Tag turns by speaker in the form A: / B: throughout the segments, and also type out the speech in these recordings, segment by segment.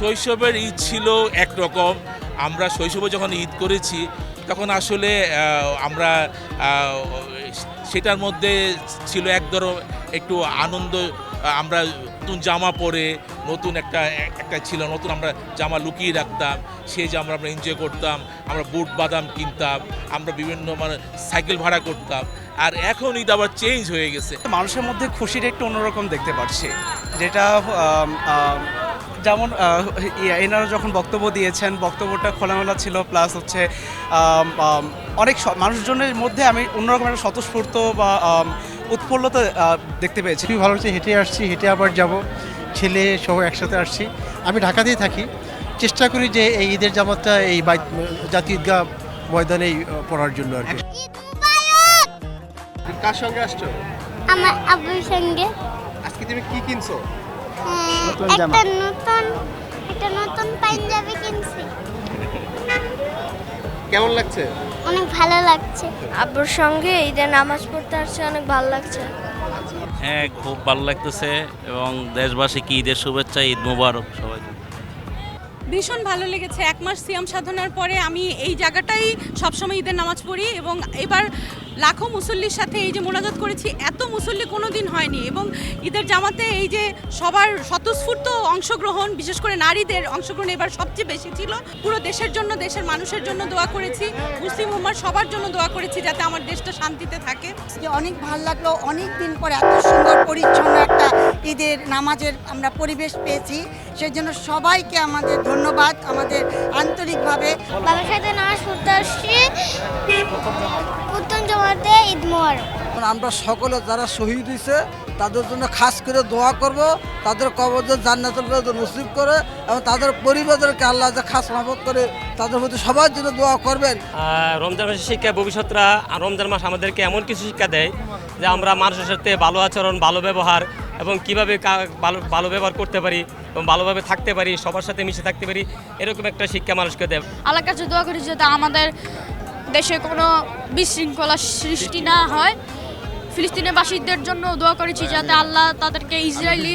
A: শৈশবের ঈদ ছিল একরকম। আমরা শৈশবে যখন ঈদ করেছি, তখন আসলে আমরা সেটার মধ্যে ছিল এক ধরো একটু আনন্দ, আমরা নতুন জামা পরে, নতুন একটা একটা ছিল, নতুন আমরা জামা লুকিয়ে রাখতাম, সেই জামা আমরা এনজয় করতাম, আমরা বুট বাদাম কিনতাম, আমরা বিভিন্ন মানে সাইকেল ভাড়া করতাম, আর এখন ঈদ আবার চেঞ্জ হয়ে গেছে।
B: মানুষের মধ্যে খুশির একটু অন্যরকম দেখতে পাচ্ছি, যেটা যেমন এনারা যখন বক্তব্য দিয়েছেন বক্তব্যটা খোলামেলা ছিল প্লাস হচ্ছে অনেক মানুষজনের মধ্যে আমি অন্যরকম একটা স্বতঃস্ফূর্ত বা উৎফুল্লতা দেখতে পেয়েছি।
C: খুবই ভালো হচ্ছে হেঁটে আসছি হেঁটে আবার যাব ছেলে সহ একসাথে আসছি। আমি ঢাকাতেই থাকি। চেষ্টা করি যে এই ঈদের জামাতটা এই জাতীয় ঈদগাহ ময়দানেই আহ, পড়ার জন্য আর কি।
D: কার সঙ্গে আসছো?
E: আমার আব্বুর সঙ্গে।
D: আজকে তুমি কি কিনছো?
E: হ্যাঁ, একটা নতুন একটা নতুন পাঞ্জাবি কিনছি।
D: কেমন লাগছে?
E: অনেক ভালো লাগছে।
F: আব্বুর সঙ্গে ঈদের নামাজ পড়তে আসছে অনেক ভালো লাগছে।
G: হ্যাঁ খুব ভালো লাগতেছে এবং দেশবাসীকে ঈদের শুভেচ্ছা ঈদ মুবারক সবাই।
H: ভীষণ ভালো লেগেছে। এক মাস সিয়াম সাধনার পরে আমি এই জায়গাটাই সবসময় ঈদের নামাজ পড়ি এবং এবার লাখো মুসল্লির সাথে এই যে মোনাজাত করেছি এত মুসল্লি কোনো দিন হয়নি এবং ঈদের জামাতে এই যে সবার স্বতঃস্ফূর্ত অংশগ্রহণ বিশেষ করে নারীদের অংশগ্রহণ এবার সবচেয়ে বেশি ছিল। পুরো দেশের জন্য দেশের মানুষের জন্য দোয়া করেছি মুসলিম উম্মার সবার জন্য দোয়া করেছি যাতে আমার দেশটা শান্তিতে থাকে।
I: আজকে অনেক ভালো লাগল অনেক দিন পরে এত সুন্দর পরিচ্ছন্ন একটা ঈদের নামাজের আমরা পরিবেশ পেয়েছি। সেই জন্য সবাইকে আমাদের ধন্যবাদ আমাদের আন্তরিকভাবে।
E: বাবার সাথে নামাজ পড়তে আসছি। জমাতে ঈদ মোবারক।
J: আমরা সকলে যারা শহীদ হয়েছে তাদের জন্য খাস করে দোয়া করব তাদের কবর জান্নাতুল ফেরদৌস নসিব করে এবং তাদের পরিবারদেরকে আল্লাহ যে খাস রহমত করে তাদের প্রতি সবার জন্য দোয়া করবেন।
K: রমজান মাসের শিক্ষা ভবিষ্যৎরা রমজান মাস আমাদেরকে এমন কিছু শিক্ষা দেয় যে আমরা মানুষের সাথে ভালো আচরণ ভালো ব্যবহার এবং কীভাবে কা- ভালো ভালো ব্যবহার করতে পারি এবং ভালোভাবে থাকতে পারি সবার সাথে মিশে থাকতে পারি এরকম একটা শিক্ষা মানুষকে দেয়।
F: আল্লাহর কাছে দোয়া করি যাতে আমাদের দেশে কোনো বিশৃঙ্খলা সৃষ্টি না হয়। ফিলিস্তিনের বাসীদের জন্য দোয়া করেছি যাতে আল্লাহ তাদেরকে ইসরায়েলি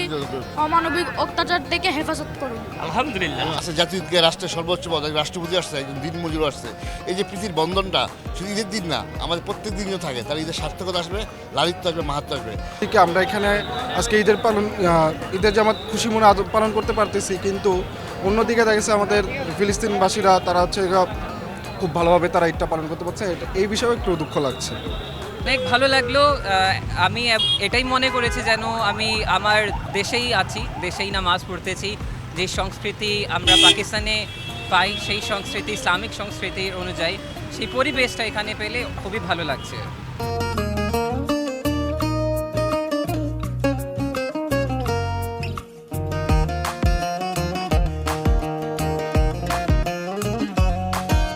F: অমানবিক অত্যাচার থেকে হেফাজত করুন।
K: আলহামদুলিল্লাহ।
L: আসছে জাতীয় রাষ্ট্রের সর্বোচ্চ পদ রাষ্ট্রপতি আসছে একজন দিন মজুর আসছে। এই যে প্রীতির বন্ধনটা শুধু ঈদের দিন না আমাদের প্রত্যেক দিনও থাকে। তার ঈদের সার্থকতা আসবে লালিত্য আসবে মাহাত্ম আসবে।
D: ঠিক আমরা এখানে আজকে ঈদের পালন ঈদের জামাত খুশি মনে পালন করতে পারতেছি কিন্তু অন্যদিকে দেখা গেছে আমাদের ফিলিস্তিনবাসীরা তারা হচ্ছে খুব ভালোভাবে তারা ঈদটা পালন করতে পারছে। এই বিষয়ে একটু দুঃখ লাগছে।
H: অনেক ভালো লাগল। আমি এটাই মনে করেছি যেন আমি আমার দেশেই আছি, দেশেই নামাজ পড়তেছি। যে সংস্কৃতি আমরা পাকিস্তানে পাই, সেই সংস্কৃতি, ইসলামিক সংস্কৃতির অনুযায়ী সেই পরিবেশটা এখানে পেলে খুবই ভালো লাগছে।